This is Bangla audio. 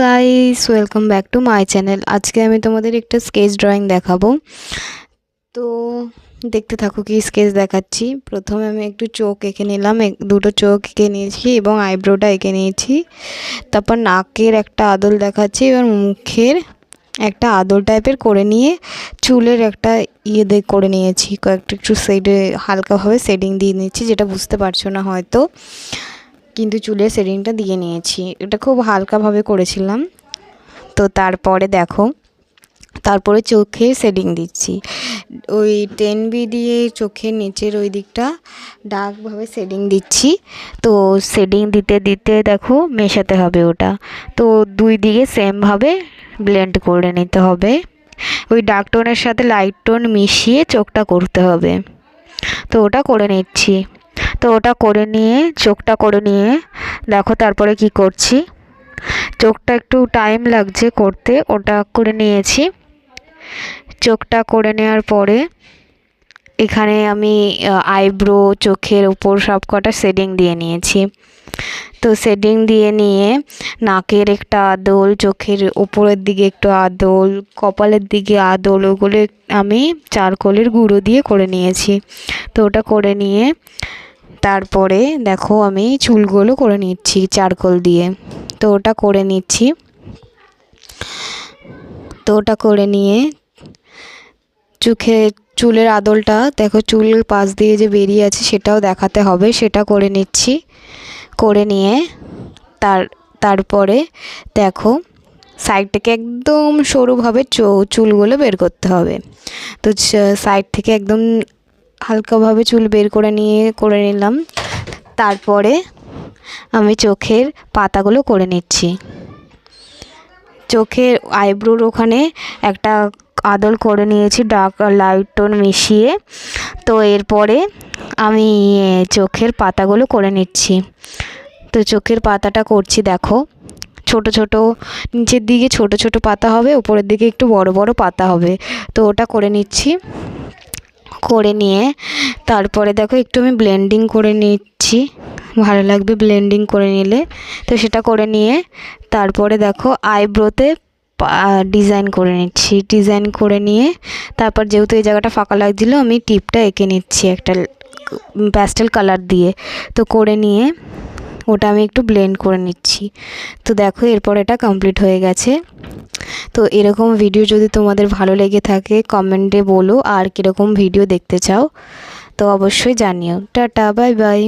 Guys welcome back to my channel আজকে আমি তোমাদের একটা স্কেচ ড্রয়িং দেখাবো। তো দেখতে থাকো কি স্কেচ দেখাচ্ছি। প্রথমে আমি একটু চোখ এঁকে নিলাম। দুটো চোখ এঁকে নিয়েছি এবং আইব্রোটা এঁকে নিয়েছি। তারপর নাকের একটা আদল দেখাচ্ছি এবার মুখের একটা আদল টাইপের করে নিয়ে চুলের একটা ইয়ে করে নিয়েছি। কয়েকটা একটু সাইডে হালকাভাবে শেডিং দিয়ে নিচ্ছি যেটা বুঝতে পারছ না হয়তো। কিন্তু চুলের শেডিংটা দিয়ে নিয়েছি। এটা খুব হালকাভাবে করেছিলাম। তো তারপরে দেখো, তারপরে চোখে শেডিং দিচ্ছি। ওই টেন বি দিয়ে চোখের নিচের ওই দিকটা ডার্কভাবে শেডিং দিচ্ছি। তো শেডিং দিতে দিতে দেখো মেশাতে হবে ওটা। তো দুই দিকে সেমভাবে ব্লেন্ড করে নিতে হবে। ওই ডার্ক টোনের সাথে লাইট টোন মিশিয়ে চোখটা করতে হবে। তো ওটা করে নিচ্ছি। তো ওটা করে নিয়ে, চোখটা করে নিয়ে, দেখো তারপরে কি করছি। চোখটা একটু টাইম লাগছে করতে, ওটা করে নিয়েছি। চোখটা করে নেওয়ার পরে, এখানে আমি আইব্রো চোখের উপর সব কটা শেডিং দিয়ে নিয়েছি। তো শেডিং দিয়ে নিয়ে, নাকের একটা আদল, চোখের উপরের দিকে একটু আদল, কপালের দিকে আদল, ওগুলো আমি চারকোলের গুঁড়ো দিয়ে করে নিয়েছি। তো ওটা করে নিয়ে তারপরে দেখো আমি চুলগুলো করে নিচ্ছি চারকোল দিয়ে। তো ওটা করে নিচ্ছি। তো ওটা করে নিয়ে চোখে চুলের আদলটা, দেখো চুল পাশ দিয়ে যে বেরিয়ে আছে সেটাও দেখাতে হবে, সেটা করে নিচ্ছি। করে নিয়ে তার, তারপরে দেখো সাইড থেকে একদম সরুভাবে চুলগুলো বের করতে হবে। তো সাইড থেকে একদম হালকাভাবে চুল বের করে নিয়ে, করে নিলাম। তারপরে আমি চোখের পাতাগুলো করে নিচ্ছি। চোখের আইব্রোর ওখানে একটা আদল করে নিয়েছি, ডার্ক লাইট টোন মিশিয়ে। তো এরপরে আমি চোখের পাতাগুলো করে নিচ্ছি। তো চোখের পাতাটা করছি, দেখো। ছোট ছোট, নিচের দিকে ছোট ছোট পাতা হবে, উপরের দিকে একটু বড় বড় পাতা হবে। তো ওটা করে নিচ্ছি। করে নিয়ে, তারপরে দেখো একটু আমি ব্লেন্ডিং করে নিচ্ছি। ভালো লাগবে ব্লেন্ডিং করে নিলে। তো সেটা করে নিয়ে, তারপরে দেখো আইব্রোতে ডিজাইন করে নিচ্ছি। ডিজাইন করে নিয়ে, তারপর যেহেতু এই জায়গাটা ফাঁকা লাগছিল, আমি টিপটা এঁকে নিচ্ছি একটা প্যাস্টেল কালার দিয়ে। তো করে নিয়ে, ওটা আমি একটু ব্লেন্ড করে নিচ্ছি। তো দেখো এরপর এটা কমপ্লিট হয়ে গেছে। তো এরকম ভিডিও যদি তোমাদের ভালো লেগে থাকে কমেন্টে বলো আর কীরকম ভিডিও দেখতে চাও, তো অবশ্যই জানিও। Tata bye bye